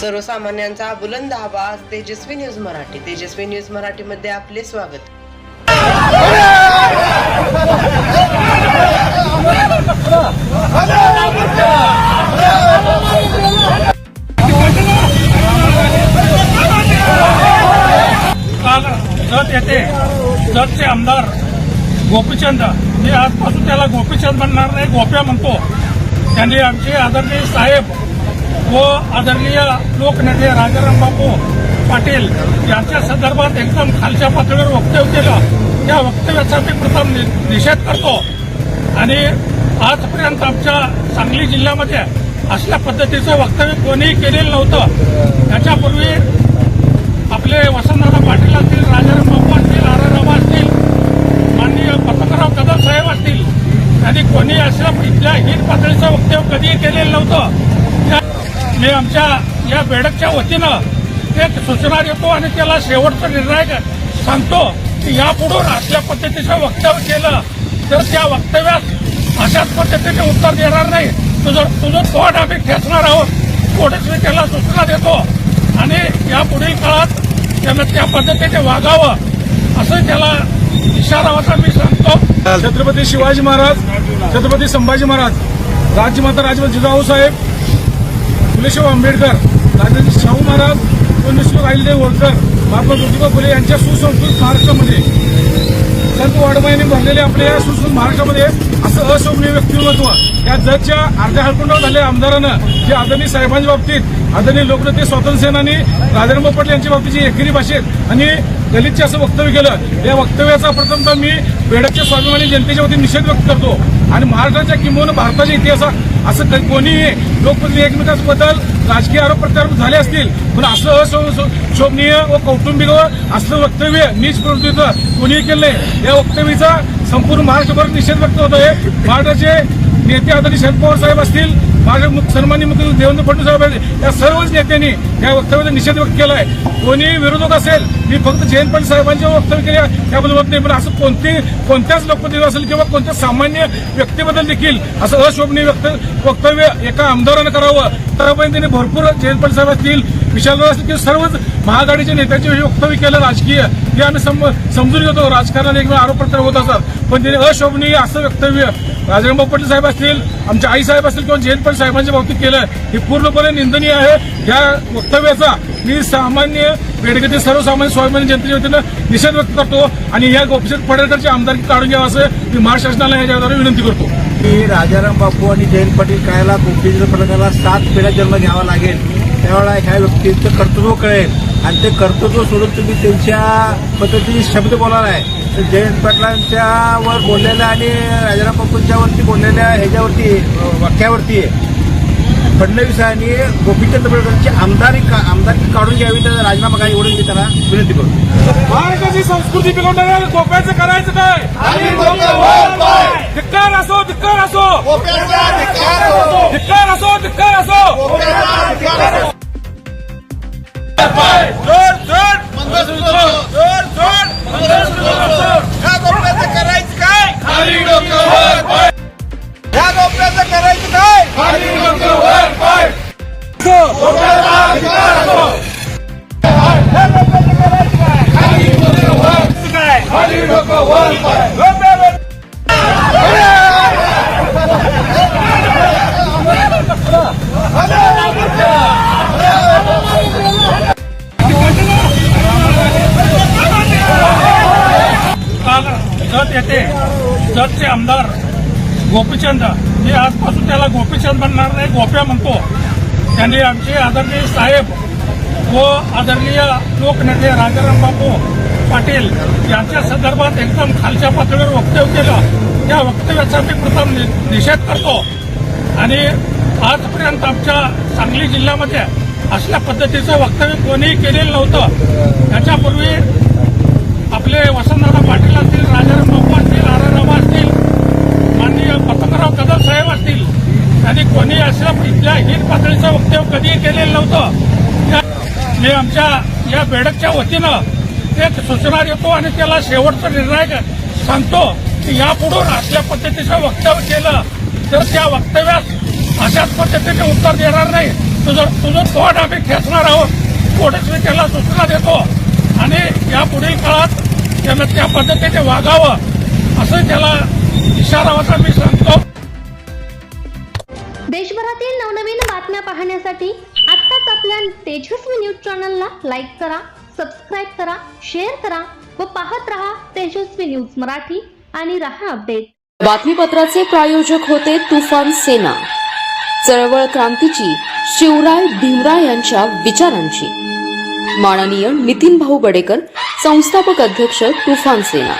सर्वसामान्यांचा बुलंद आवाज तेजस्वी न्यूज मराठी. तेजस्वी न्यूज मराठीमध्ये आपले स्वागत. काल जत येथे जतचे आमदार गोपीचंद. मी आजपासून त्याला गोपीचंद म्हणणार नाही गोप्या म्हणतो. त्यांनी आमचे आदरणीय साहेब व आदरणीय लोकनेते राजाराम बापू पाटील यांच्या संदर्भात एकदम खालच्या पातळीवर वक्तव्य केलं. त्या वक्तव्याचा मी प्रथम नि- निषेध करतो. आणि आजपर्यंत आमच्या सांगली जिल्ह्यामध्ये असल्या पद्धतीचं वक्तव्य कोणीही केलेलं नव्हतं. त्याच्यापूर्वी आपले वसंतदादा पाटील असतील राजाराम बापू असतील आर असतील माननीय पतंगराव कदम साहेब असतील त्यांनी कोणी असल्या इथल्या हित पातळीचं वक्तव्य कधीही केलेलं नव्हतं. त्या- मी आमच्या या बेडकच्या वतीनं एक सूचना देतो आणि त्याला शेवटचा निर्णय सांगतो की यापुढून असल्या पद्धतीचं वक्तव्य केलं तर त्या वक्तव्यात अशाच पद्धतीने उत्तर देणार नाही. तुझं तुझं तोंड आम्ही खेचणार आहोत. थोडेच मी त्याला सूचना देतो. आणि या पुढील काळात त्यानं त्या पद्धतीने वागावं असं त्याला इशारा होता मी सांगतो. छत्रपती शिवाजी महाराज छत्रपती संभाजी महाराज राज्यमाता राजवत जिजाऊ साहेब फुलेशाह आंबेडकर राजर्षी शाहू महाराज पुण्यश्लोक अहिल्यादेवी होळकर महात्मा ज्योतिबा फुले यांच्या सुसंस्कृत महाराष्ट्रामध्ये. संत वाडमाईने भरलेले आपल्या या सुसंस्कृत महाराष्ट्रामध्ये असं अशोभनीय व्यक्तिमत्व. या जगच्या अर्ध्या हरकुंडावर झालेल्या आमदारानं जे आदरणीय साहेबांच्या बाबतीत आदरणीय लोकनेते स्वातंत्र्य सेनानी राजाराम पाटील यांच्या बाबतीत एकेरी भाषेत आणि दलितचे असं वक्तव्य केलं या वक्तव्याचा प्रथमतः मी बेडकच्या स्वाभिमानी जनतेच्या वतीने निषेध व्यक्त करतो. आणि महाराष्ट्राच्या किंबहुना भारताच्या इतिहासात असं कधी कोणीही लोकप्रतिनिधी एकमेकांबद्दल राजकीय आरोप प्रत्यारोप झाले असतील पण असं अशोभनीय शोभनीय व कौटुंबिक व असलं वक्तव्य नीच प्रवृत्तीचं कोणीही केलं नाही. या वक्तव्याचा संपूर्ण महाराष्ट्रभर निषेध व्यक्त होत आहे महाराष्ट्राचे नेते आदरणीय शरद पवार साहेब असतील माझे सन्मान्य मुख्यमंत्री देवेंद्र फडणवीस साहेब या सर्वच नेत्यांनी या वक्तव्याचा निषेध व्यक्त केला आहे कोणी विरोधक असेल मी फक्त जयंत पाटील साहेबांचे वक्तव्य केले त्याबद्दल होत नाही पण असं कोणते कोणत्याच लोकप्रतिनिधी असेल किंवा कोणत्या सामान्य व्यक्तीबद्दल देखील असं अशोभनीय व्यक्त वक्तव्य एका आमदारानं करावं तरपर्यंत त्यांनी भरपूर जयंत पाटील साहेब असतील विशाल असतील किंवा सर्वच महाआघाडीच्या नेत्यांचे वक्तव्य केलं राजकीय हे आम्ही सम- समजून घेतो राजकारणाने एक आरोप प्रत्यारोप होत असतात. पण त्यांनी अशोभनीय असं वक्तव्य राजाराम पाटील साहेब असतील आमच्या आई साहेब असतील किंवा जयंत पाटील साहेबांच्या बाबतीत केलं हे पूर्णपणे निंदनीय आहे. या वक्तव्याचा मी सामान्य बेडगेतील सर्वसामान्य स्वाभिमानी जनतेच्या वतीनं निषेध व्यक्त करतो आणि या गोपीचंद पडळकरची आमदारकी काढून घ्यावं असं मी महाराष्ट्र शासनाला याच्याद्वारे विनंती करतो. की राजाराम बापू आणि जयंत पाटील कायला गोपीचंद पडळकरला सात पेढ्या जन्म घ्यावा लागेल. त्यावेळेला ह्या व्यक्तीचं कर्तृत्व कळेल. आणि ते कर्तृत्व सोडून तुम्ही त्यांच्या पद्धतीने शब्द बोलायला आहे. तर जयंत पाटलांच्या वर बोललेल्या आणि राजाराम बापूंच्यावरती बोललेल्या ह्याच्यावरती वाक्यावरती फडणवीसांनी गोपीचंद पडळकरची आमदारी का- आमदारकी काढून घ्यावी तर राजीनामा काय एवढं मी त्यांना विनंती करतो महाराष्ट्राची संस्कृती बिघडणाऱ्या गोप्याचं करायचं काय? धिक्कार असो धिक्कार असो. धिक्कार असो. धिक्कार असो जोर ह्या करायचं काय? जत येथे जतचे आमदार गोपीचंद. हे आजपासून त्याला गोपीचंद म्हणणार नाही गोप्या म्हणतो. त्यांनी आमचे आदरणीय साहेब व आदरणीय लोकनेते राजाराम बापू पाटील यांच्या संदर्भात एकदम खालच्या पातळीवर वक्तव्य केलं. त्या वक्तव्याचा मी प्रथम नि- निषेध करतो. आणि आजपर्यंत आमच्या सांगली जिल्ह्यामध्ये असल्या पद्धतीचं वक्तव्य कोणीही केलेलं नव्हतं. त्याच्यापूर्वी आपले वसंतदादा पाटील असतील राजाराम बापू असतील आर रामा असतील माननीय पतंगराव कदम साहेब असतील त्यांनी कोणी असल्या इथल्या हित पातळीचं वक्तव्य कधीही केलेलं नव्हतं. त्या- मी आमच्या या बेडकच्या वतीनं एक सूचना देतो आणि त्याला शेवटचा निर्णय सांगतो की यापुढून असल्या पद्धतीचं वक्तव्य केलं तर त्या वक्तव्यात अशाच पद्धतीने उत्तर देणार नाही. तुझं तुझं तोंड आम्ही खेचणार आहोत. पोलिसने त्याला सूचना देतो. आणि या पुढील काळात त्यानं त्या पद्धतीने वागावं असं त्याला इशारा होता मी सांगतो. देशभरातील नवनवीन बातम्या पाहण्यासाठी आत्ताच आपल्या तेजस्वी न्यूज चॅनलला लाईक करा सबस्क्राईब करा शेअर करा व पाहत रहा तेजस्वी न्यूज मराठी आणि रहा अपडेट. बातमीपत्राचे प्रायोजक होते तुफान सेना. चळवळ क्रांतीची शिवराय भीमराय यांच्या विचारांची. माननीय नितीन भाऊ बडेकर संस्थापक अध्यक्ष तुफान सेना.